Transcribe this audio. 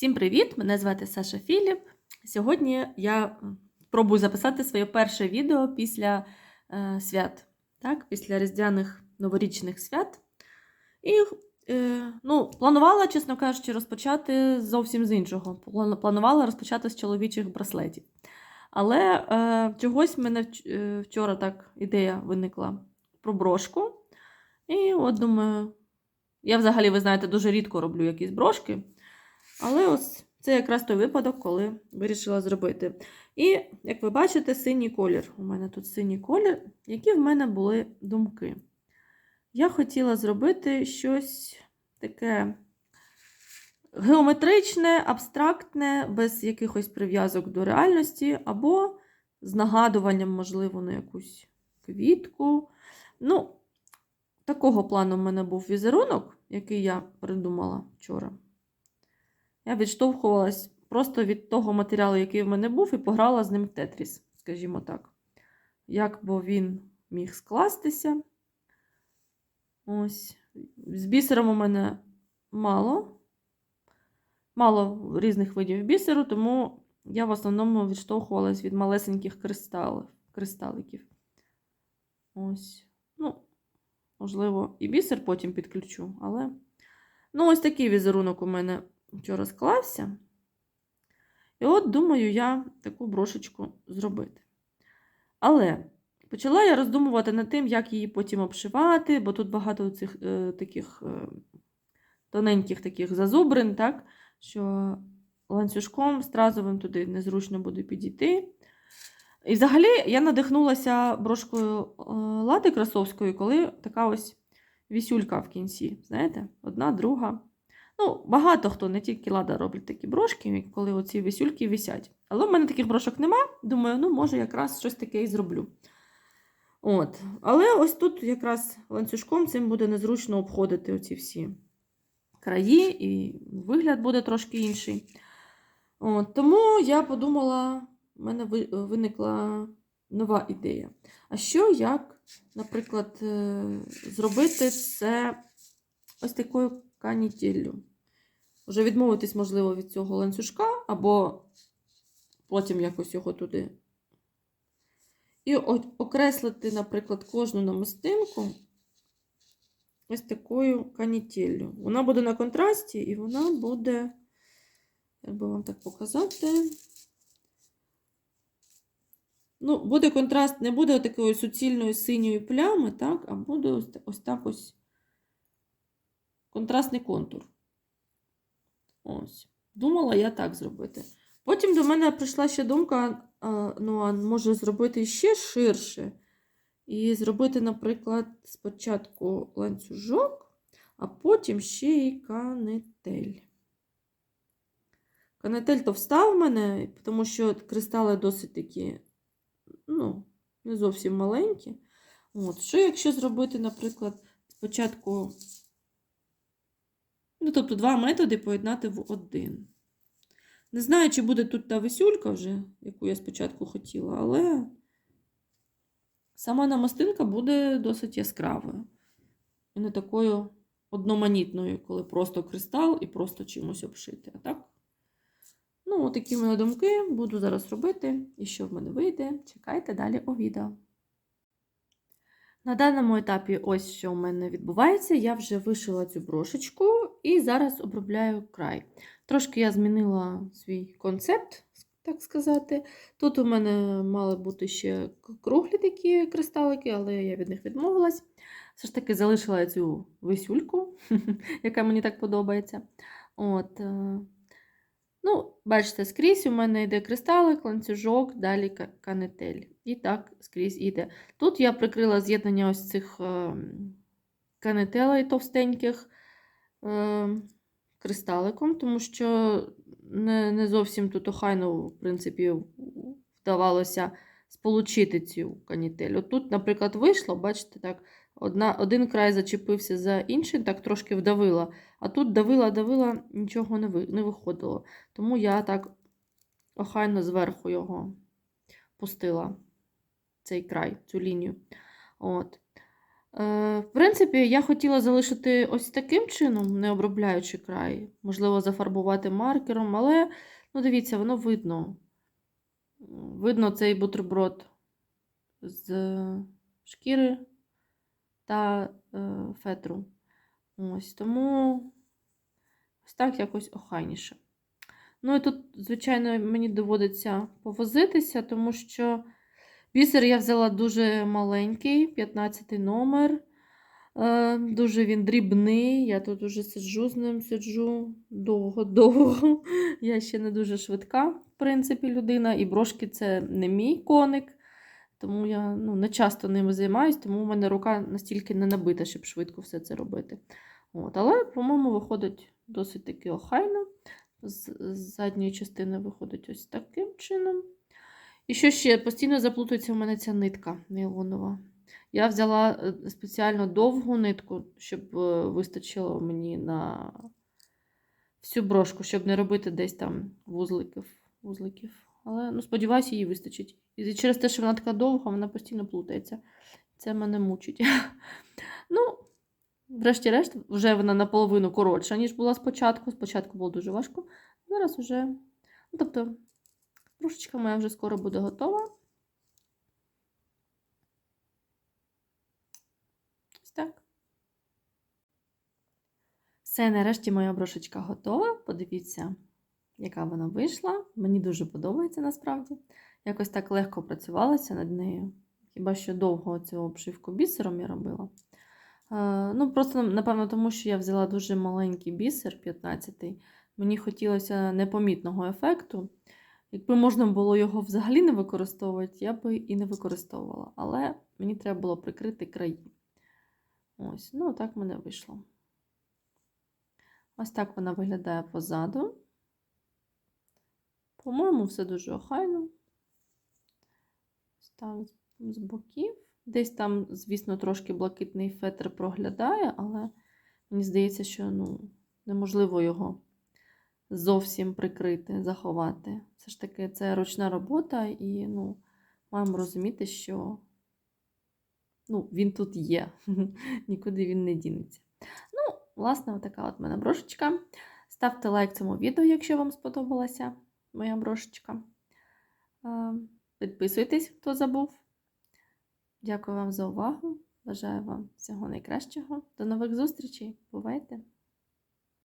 Всім привіт! Мене звати Саша Філіп. Сьогодні я спробую записати своє перше відео після е, свят, так? після різдвяних новорічних свят. І е, ну, планувала, чесно кажучи, розпочати зовсім з іншого. Планувала розпочати з чоловічих браслетів. Але е, чогось в мене е, вчора так ідея виникла про брошку. І от думаю, я взагалі, ви знаєте, дуже рідко роблю якісь брошки. Але ось це якраз той випадок, коли вирішила зробити. І, як ви бачите, синій колір. У мене тут синій колір, які в мене були думки. Я хотіла зробити щось таке геометричне, абстрактне, без якихось прив'язок до реальності, або з нагадуванням, можливо, на якусь квітку. Ну, такого плану в мене був візерунок, який я придумала вчора. Я відштовхувалась просто від того матеріалу, який в мене був, і пограла з ним в тетріс, скажімо так. Як би він міг скластися. Ось. З бісером у мене мало. Мало різних видів бісеру, тому я в основному відштовхувалась від малесеньких кристалів, кристаликів. Ось. Ну, можливо, і бісер потім підключу, але. Ну, ось такий візерунок у мене вчора склався. І от думаю я таку брошечку зробити. Але почала я роздумувати над тим, як її потім обшивати, бо тут багато цих е, таких е, тоненьких таких зазубрин, так, що ланцюжком стразовим туди незручно буде підійти. І взагалі я надихнулася брошкою е, Лати Красовської, коли така ось вісюлька в кінці. Знаєте, одна, друга. Ну, багато хто, не тільки Лада роблять такі брошки, коли оці висюльки висять. Але в мене таких брошок нема. Думаю, ну, може, якраз щось таке і зроблю. От. Але ось тут якраз ланцюжком цим буде незручно обходити оці всі краї, і вигляд буде трошки інший. От. Тому я подумала, в мене виникла нова ідея. А що як, наприклад, е, зробити це ось такою канітеллю? Вже відмовитись, можливо, від цього ланцюжка, або потім якось його туди. І окреслити, наприклад, кожну намистинку ось такою канітеллю. Вона буде на контрасті, і вона буде, як би вам так показати. Ну, буде контраст, не буде такої суцільної синьої плями, так, а буде ось так ось контрастний контур. Ось. Думала я так зробити. Потім до мене прийшла ще думка, ну, а може зробити ще ширше. І зробити, наприклад, спочатку ланцюжок, а потім ще й канетель. Канетель товста в мене, тому що кристали досить такі, ну, не зовсім маленькі. От. Що якщо зробити, наприклад, спочатку Ну, тобто два методи поєднати в один. Не знаю, чи буде тут та висюлька вже, яку я спочатку хотіла, але сама намастинка буде досить яскравою. І не такою одноманітною, коли просто кристал і просто чимось обшити. А так? Ну, такі мої думки буду зараз робити. І що в мене вийде, чекайте далі у відео. На даному етапі, ось що у мене відбувається, я вже вишила цю брошечку і зараз обробляю край. Трошки я змінила свій концепт, так сказати. Тут у мене мали бути ще круглі такі кристалики, але я від них відмовилась. Все ж таки залишила цю висюльку, яка мені так подобається. От. Ну, бачите, скрізь у мене йде кристалик, ланцюжок, далі канетель. І так скрізь іде. Тут я прикрила з'єднання ось цих е, канетелей товстеньких е, кристаликом, тому що не, не зовсім тут охайно, в принципі, вдавалося сполучити цю канітель. От тут, наприклад, вийшло, бачите, так, одна, один край зачепився за інший, так трошки вдавила, а тут давила, давила, нічого не, ви, не виходило. Тому я так охайно зверху його пустила, цей край, цю лінію. От. Е, В принципі, я хотіла залишити ось таким чином, не обробляючи край. Можливо, зафарбувати маркером, але, ну, дивіться, воно видно. Видно цей бутерброд з шкіри та е, фетру. Ось, тому ось так якось охайніше. Ну і тут, звичайно, мені доводиться повозитися, тому що бісер я взяла дуже маленький, 15 номер. Е, Дуже він дрібний. Я тут уже сиджу з ним, сиджу довго-довго. Я ще не дуже швидка, в принципі, людина. І брошки це не мій коник. Тому я ну, не часто ними займаюся, тому в мене рука настільки не набита, щоб швидко все це робити. От, але, по-моєму, виходить досить таки охайно. З задньої частини виходить ось таким чином. І що ще постійно заплутується у мене ця нитка нейлонова. Я взяла е, спеціально довгу нитку, щоб е, вистачило мені на всю брошку, щоб не робити десь там вузликів. вузликів. Але ну, сподіваюся, їй вистачить. І через те, що вона така довга, вона постійно плутається. Це мене мучить. Ну, врешті-решт, вже вона наполовину коротша, ніж була спочатку. Спочатку було дуже важко. Зараз вже. Ну, тобто, брошечка моя вже скоро буде готова. Ось так. Все, нарешті моя брошечка готова. Подивіться, яка вона вийшла. Мені дуже подобається насправді. Якось так легко працювалася над нею. Хіба що довго цю обшивку бісером я робила. Е, Ну, просто, напевно, тому що я взяла дуже маленький бісер 15-й. Мені хотілося непомітного ефекту. Якби можна було його взагалі не використовувати, я би і не використовувала. Але мені треба було прикрити краї. Ось, ну, так в мене вийшло. Ось так вона виглядає позаду. По-моєму, все дуже охайно. Так, з боків. Десь там, звісно, трошки блакитний фетр проглядає, але мені здається, що ну, неможливо його зовсім прикрити, заховати. Все ж таки, це ручна робота, і ну, маємо розуміти, що ну, він тут є, нікуди він не дінеться. Ну, власне, така от мене брошечка. Ставте лайк цьому відео, якщо вам сподобалася моя брошечка. Е, Підписуйтесь, хто забув. Дякую вам за увагу. Бажаю вам всього найкращого. До нових зустрічей. Бувайте!